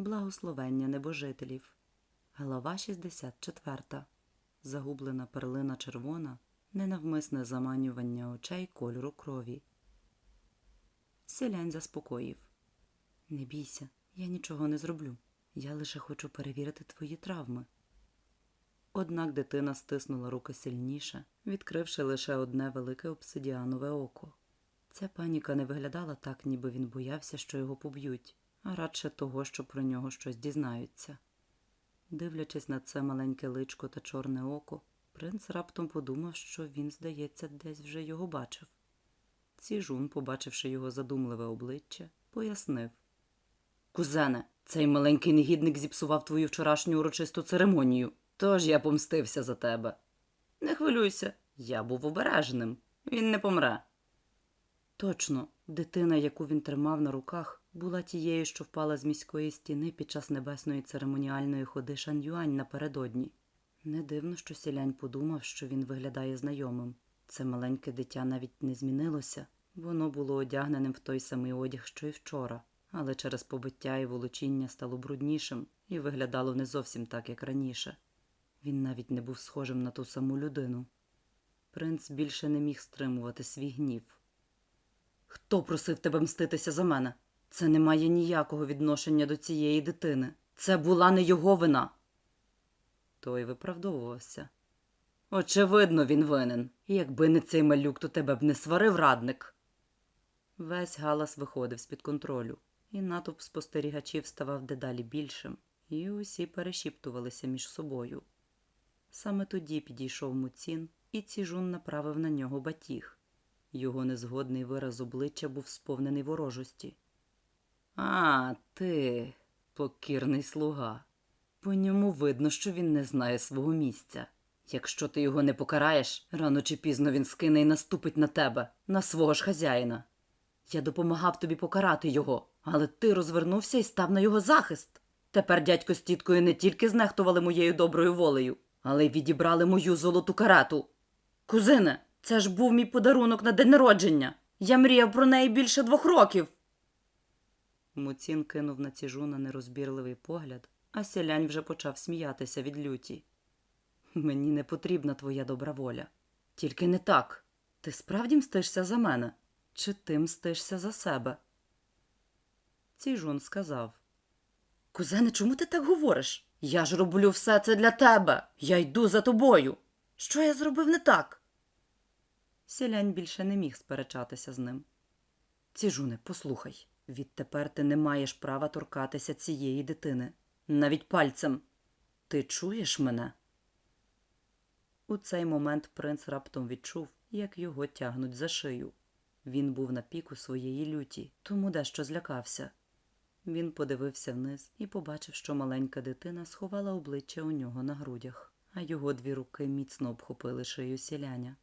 Благословення небожителів. Глава 64. Загублена перлина червона, ненавмисне заманювання очей кольору крові. Селянь заспокоїв. Не бійся, я нічого не зроблю. Я лише хочу перевірити твої травми. Однак дитина стиснула руки сильніше, відкривши лише одне велике обсидіанове око. Ця паніка не виглядала так, ніби він боявся, що його поб'ють, а радше того, що про нього щось дізнаються. Дивлячись на це маленьке личко та чорне око, принц раптом подумав, що він, здається, десь вже його бачив. Ціжун, побачивши його задумливе обличчя, пояснив Кузене, цей маленький негідник зіпсував твою вчорашню урочисту церемонію, тож я помстився за тебе. Не хвилюйся, я був обережним. Він не помре. Точно, дитина, яку він тримав на руках, була тією, що впала з міської стіни під час небесної церемоніальної ходи Шан'юань напередодні. Не дивно, що сілянь подумав, що він виглядає знайомим. Це маленьке дитя навіть не змінилося. Воно було одягненим в той самий одяг, що й вчора, але через побиття і волочіння стало бруднішим і виглядало не зовсім так, як раніше. Він навіть не був схожим на ту саму людину. Принц більше не міг стримувати свій гнів. Хто просив тебе мститися за мене? Це не має ніякого відношення до цієї дитини. Це була не його вина. Той виправдовувався. Очевидно, він винен. Якби не цей малюк, то тебе б не сварив радник. Весь галас виходив з-під контролю, і натовп спостерігачів ставав дедалі більшим, і усі перешіптувалися між собою. Саме тоді підійшов Муцін, і Ціжун направив на нього батіг. Його незгодний вираз обличчя був сповнений ворожості. А, ти, покірний слуга. По ньому видно, що він не знає свого місця. Якщо ти його не покараєш, рано чи пізно він скине і наступить на тебе, на свого ж хазяїна. Я допомагав тобі покарати його, але ти розвернувся і став на його захист. Тепер дядько з тіткою не тільки знехтували моєю доброю волею, але й відібрали мою золоту карету. Кузине, це ж був мій подарунок на день народження. Я мріяв про неї більше двох років. Муцін кинув на ціжуна нерозбірливий погляд, а селянь вже почав сміятися від люті. Мені не потрібна твоя добра воля. Тільки не так. Ти справді мстишся за мене? Чи ти мстишся за себе? Ціжун сказав. Кузене, чому ти так говориш? Я ж роблю все це для тебе. Я йду за тобою. Що я зробив не так? Селянь більше не міг сперечатися з ним. Ціжуне, послухай, відтепер ти не маєш права торкатися цієї дитини, навіть пальцем. Ти чуєш мене? У цей момент принц раптом відчув, як його тягнуть за шию. Він був на піку своєї люті, тому дещо злякався. Він подивився вниз і побачив, що маленька дитина сховала обличчя у нього на грудях, а його дві руки міцно обхопили шию сіляня.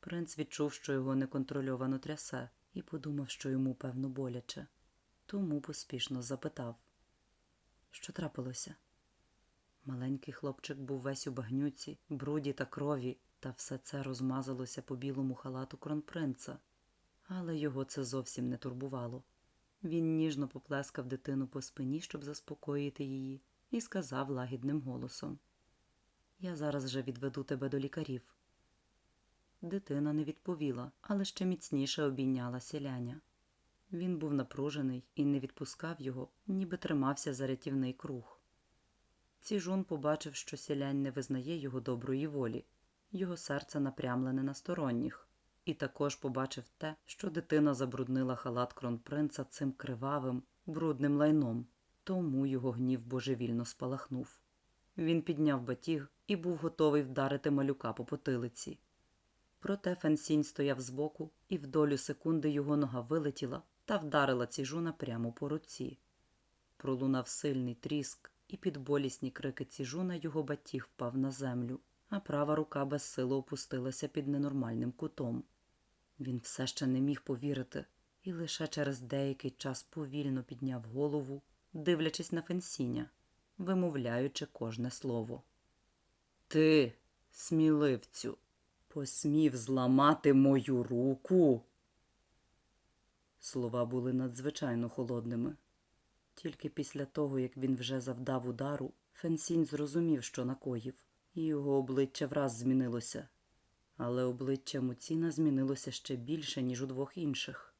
Принц відчув, що його неконтрольовано трясе, і подумав, що йому певно боляче. Тому поспішно запитав, що трапилося. Маленький хлопчик був весь у багнюці, бруді та крові, та все це розмазалося по білому халату кронпринца. Але його це зовсім не турбувало. Він ніжно поплескав дитину по спині, щоб заспокоїти її, і сказав лагідним голосом Я зараз же відведу тебе до лікарів. Дитина не відповіла, але ще міцніше обійняла селяня. Він був напружений і не відпускав його, ніби тримався за рятівний круг. Ціжун побачив, що селянь не визнає його доброї волі, його серце напрямлене на сторонніх, і також побачив те, що дитина забруднила халат кронпринца цим кривавим, брудним лайном, тому його гнів божевільно спалахнув. Він підняв батіг і був готовий вдарити малюка по потилиці. Проте Фенсінь стояв збоку, і в долю секунди його нога вилетіла та вдарила ціжуна прямо по руці. Пролунав сильний тріск, і під болісні крики ціжуна його батіг впав на землю, а права рука безсило опустилася під ненормальним кутом. Він все ще не міг повірити, і лише через деякий час повільно підняв голову, дивлячись на Фенсіня, вимовляючи кожне слово. Ти, сміливцю, посмів зламати мою руку. Слова були надзвичайно холодними. Тільки після того, як він вже завдав удару, Фенсінь зрозумів, що накоїв, і його обличчя враз змінилося. Але обличчя Муціна змінилося ще більше, ніж у двох інших.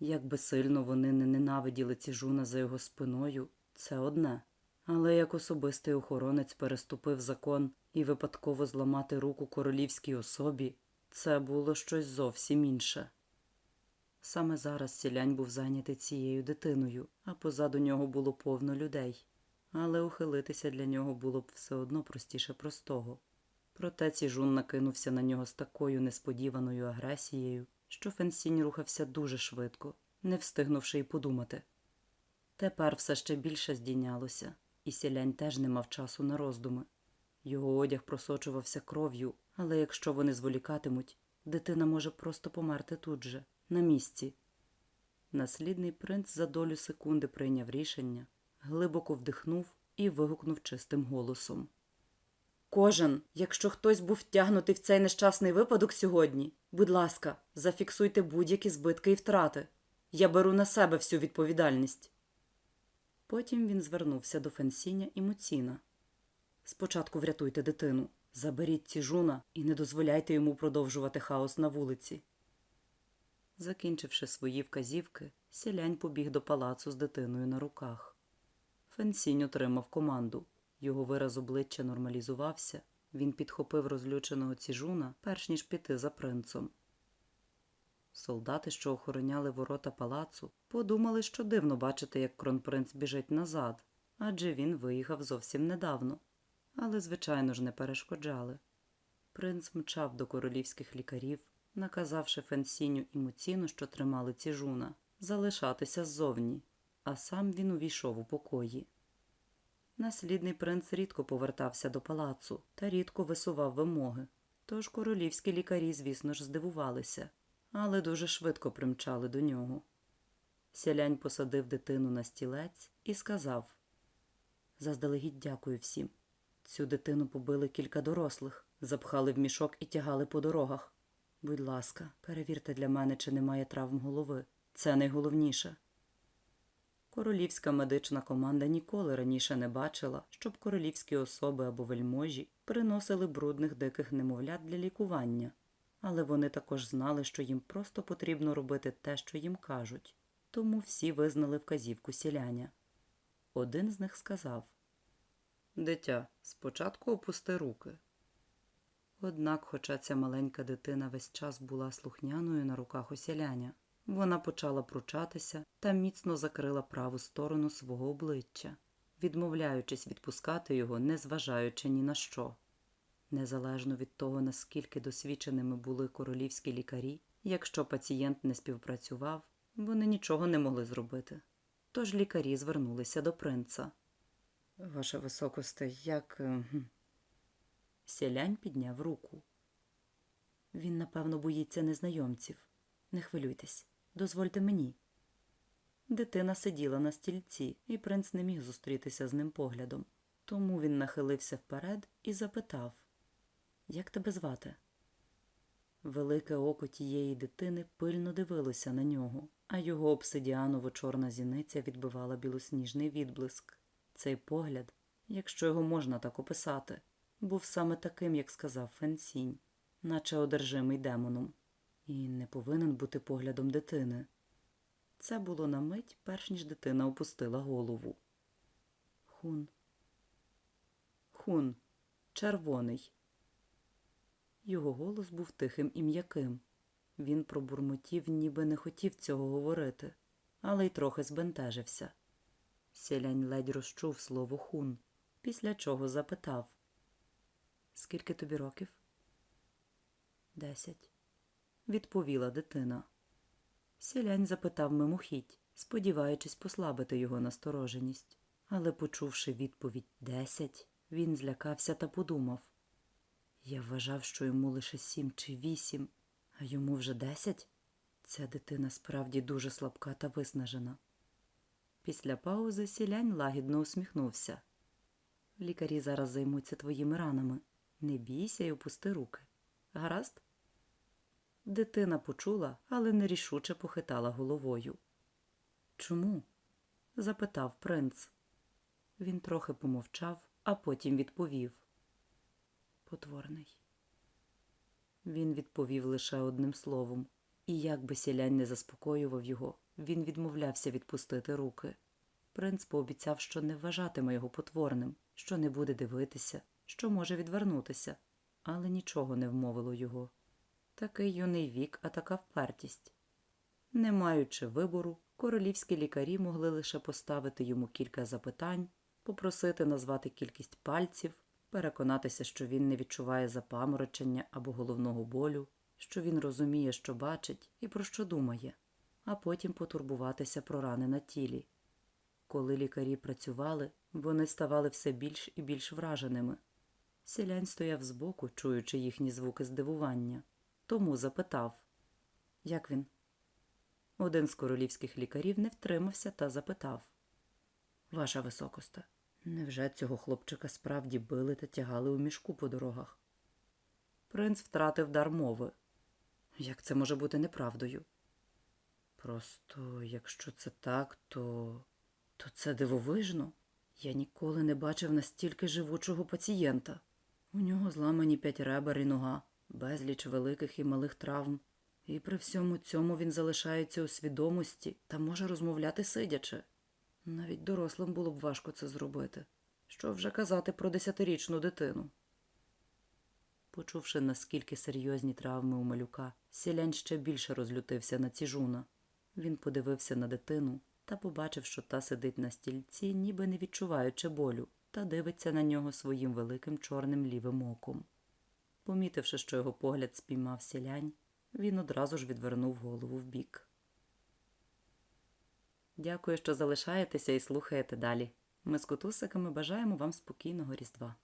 Як би сильно вони не ненавиділи ціжуна за його спиною, це одне. Але як особистий охоронець переступив закон і випадково зламати руку королівській особі, це було щось зовсім інше. Саме зараз сілянь був зайнятий цією дитиною, а позаду нього було повно людей. Але ухилитися для нього було б все одно простіше простого. Проте ціжун накинувся на нього з такою несподіваною агресією, що Фенсінь рухався дуже швидко, не встигнувши й подумати. Тепер все ще більше здійнялося, і сілянь теж не мав часу на роздуми. Його одяг просочувався кров'ю, але якщо вони зволікатимуть, дитина може просто померти тут же, на місці. Наслідний принц за долю секунди прийняв рішення, глибоко вдихнув і вигукнув чистим голосом. Кожен, якщо хтось був втягнутий в цей нещасний випадок сьогодні, будь ласка, зафіксуйте будь-які збитки і втрати. Я беру на себе всю відповідальність. Потім він звернувся до Фенсіня і Муціна. Спочатку врятуйте дитину, заберіть ціжуна і не дозволяйте йому продовжувати хаос на вулиці. Закінчивши свої вказівки, сілянь побіг до палацу з дитиною на руках. Фенсінь отримав команду. Його вираз обличчя нормалізувався. Він підхопив розлюченого ціжуна, перш ніж піти за принцом. Солдати, що охороняли ворота палацу, подумали, що дивно бачити, як кронпринц біжить назад, адже він виїхав зовсім недавно. Але, звичайно ж, не перешкоджали. Принц мчав до королівських лікарів, наказавши Фенсіню і Муціну, що тримали ціжуна, залишатися ззовні, а сам він увійшов у покої. Наслідний принц рідко повертався до палацу та рідко висував вимоги, тож королівські лікарі, звісно ж, здивувалися, але дуже швидко примчали до нього. Сялянь посадив дитину на стілець і сказав Заздалегідь дякую всім. Цю дитину побили кілька дорослих, запхали в мішок і тягали по дорогах. Будь ласка, перевірте для мене, чи немає травм голови. Це найголовніше. Королівська медична команда ніколи раніше не бачила, щоб королівські особи або вельможі приносили брудних диких немовлят для лікування, але вони також знали, що їм просто потрібно робити те, що їм кажуть, тому всі визнали вказівку сіляня. Один з них сказав Дитя, спочатку опусти руки. Однак, хоча ця маленька дитина весь час була слухняною на руках осіляня, вона почала пручатися та міцно закрила праву сторону свого обличчя, відмовляючись відпускати його, незважаючи ні на що. Незалежно від того, наскільки досвідченими були королівські лікарі, якщо пацієнт не співпрацював, вони нічого не могли зробити. Тож лікарі звернулися до принца. Ваша високосте, як. Гм». Сілянь підняв руку. Він, напевно, боїться незнайомців. Не хвилюйтесь, дозвольте мені. Дитина сиділа на стільці, і принц не міг зустрітися з ним поглядом. Тому він нахилився вперед і запитав Як тебе звати? Велике око тієї дитини пильно дивилося на нього, а його обсидіаново чорна зіниця відбивала білосніжний відблиск. Цей погляд, якщо його можна так описати, був саме таким, як сказав Фенсінь, наче одержимий демоном, і не повинен бути поглядом дитини. Це було на мить, перш ніж дитина опустила голову. Хун. Хун. Червоний. Його голос був тихим і м'яким. Він пробурмотів, ніби не хотів цього говорити, але й трохи збентежився. Сілянь ледь розчув слово хун, після чого запитав Скільки тобі років? Десять, відповіла дитина. Сілянь запитав мимохідь, сподіваючись послабити його настороженість. Але, почувши відповідь десять, він злякався та подумав Я вважав, що йому лише сім чи вісім, а йому вже десять. Ця дитина справді дуже слабка та виснажена. Після паузи сілянь лагідно усміхнувся. Лікарі зараз займуться твоїми ранами. Не бійся і опусти руки. Гаразд? Дитина почула, але нерішуче похитала головою. Чому? запитав принц. Він трохи помовчав, а потім відповів. Потворний. Він відповів лише одним словом, і як би сілянь не заспокоював його, він відмовлявся відпустити руки. Принц пообіцяв, що не вважатиме його потворним, що не буде дивитися, що може відвернутися, але нічого не вмовило його. Такий юний вік, а така впертість. Не маючи вибору, королівські лікарі могли лише поставити йому кілька запитань, попросити назвати кількість пальців, переконатися, що він не відчуває запаморочення або головного болю, що він розуміє, що бачить і про що думає, а потім потурбуватися про рани на тілі. Коли лікарі працювали, вони ставали все більш і більш враженими. Сілянь стояв збоку, чуючи їхні звуки здивування, тому запитав Як він? Один з королівських лікарів не втримався та запитав Ваша високосте, невже цього хлопчика справді били та тягали у мішку по дорогах? Принц втратив дар мови. Як це може бути неправдою? Просто, якщо це так, то. то це дивовижно. Я ніколи не бачив настільки живучого пацієнта. У нього зламані п'ять ребер і нога, безліч великих і малих травм. І при всьому цьому він залишається у свідомості та може розмовляти сидячи. Навіть дорослим було б важко це зробити. Що вже казати про десятирічну дитину. Почувши, наскільки серйозні травми у малюка, сілянь ще більше розлютився на ціжуна. Він подивився на дитину та побачив, що та сидить на стільці, ніби не відчуваючи болю, та дивиться на нього своїм великим чорним лівим оком. Помітивши, що його погляд спіймав сілянь, він одразу ж відвернув голову вбік. Дякую, що залишаєтеся і слухаєте далі. Ми з котусиками бажаємо вам спокійного Різдва.